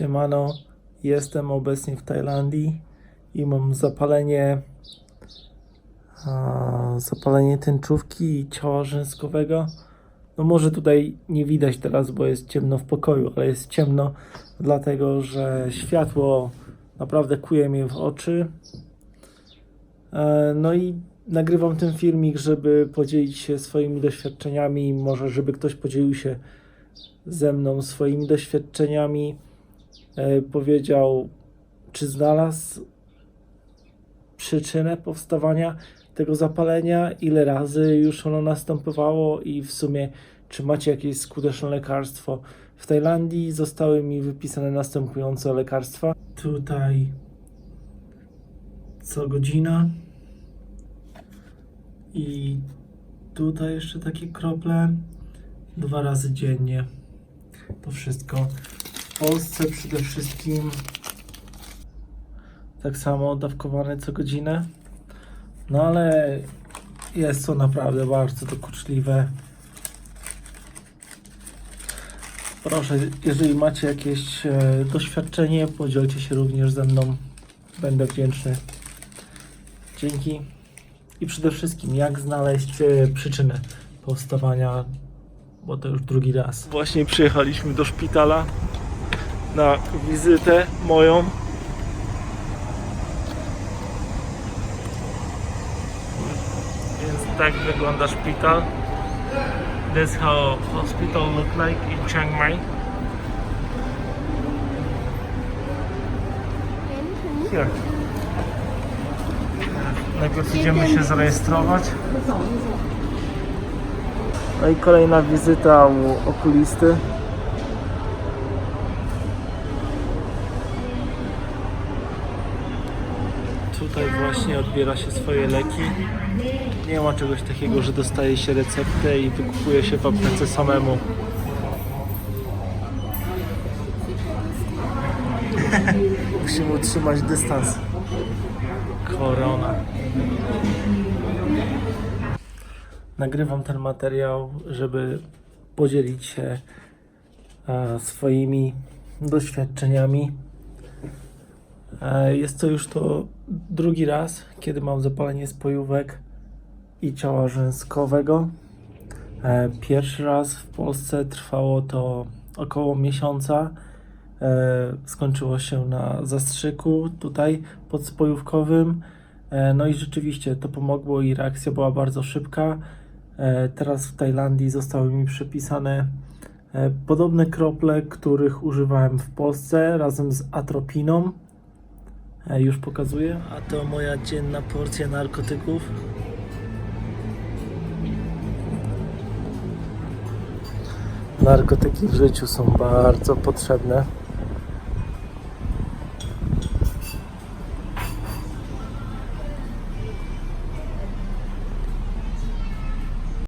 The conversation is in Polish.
Siemano, jestem obecnie w Tajlandii i mam zapalenie a, zapalenie tęczówki i ciała rzęskowego. No może tutaj nie widać teraz, bo jest ciemno w pokoju, ale jest ciemno dlatego, że światło naprawdę kuje mnie w oczy. E, No i nagrywam ten filmik, żeby podzielić się swoimi doświadczeniami, może żeby ktoś podzielił się ze mną swoimi doświadczeniami, powiedział, czy znalazł przyczynę powstawania tego zapalenia, ile razy już ono następowało i w sumie, czy macie jakieś skuteczne lekarstwo. W Tajlandii zostały mi wypisane następujące lekarstwa. Tutaj co godzina i tutaj jeszcze takie krople dwa razy dziennie. To wszystko. Polsce przede wszystkim tak samo dawkowane co godzinę. No ale jest to naprawdę bardzo dokuczliwe. Proszę, jeżeli macie jakieś e, doświadczenie, podzielcie się również ze mną. Będę wdzięczny. Dzięki. I przede wszystkim, jak znaleźć e, przyczynę powstawania, bo to już drugi raz. Właśnie przyjechaliśmy do szpitala na wizytę moją. Więc tak wygląda szpital. This how hospital look like in Chiang Mai. Here. Najpierw idziemy się zarejestrować. No i kolejna wizyta u okulisty. Tutaj właśnie odbiera się swoje leki. Nie ma czegoś takiego, że dostaje się receptę i wykupuje się w aptece samemu. Musimy utrzymać dystans. Korona. Nagrywam ten materiał, żeby podzielić się e, swoimi doświadczeniami. E, Jest to już to drugi raz, kiedy mam zapalenie spojówek i ciała rzęskowego. E, Pierwszy raz w Polsce trwało to około miesiąca. E, Skończyło się na zastrzyku tutaj podspojówkowym. No i rzeczywiście to pomogło i reakcja była bardzo szybka. Teraz w Tajlandii zostały mi przepisane podobne krople, których używałem w Polsce razem z atropiną. E, Już pokazuję. A to moja dzienna porcja narkotyków. Narkotyki w życiu są bardzo potrzebne.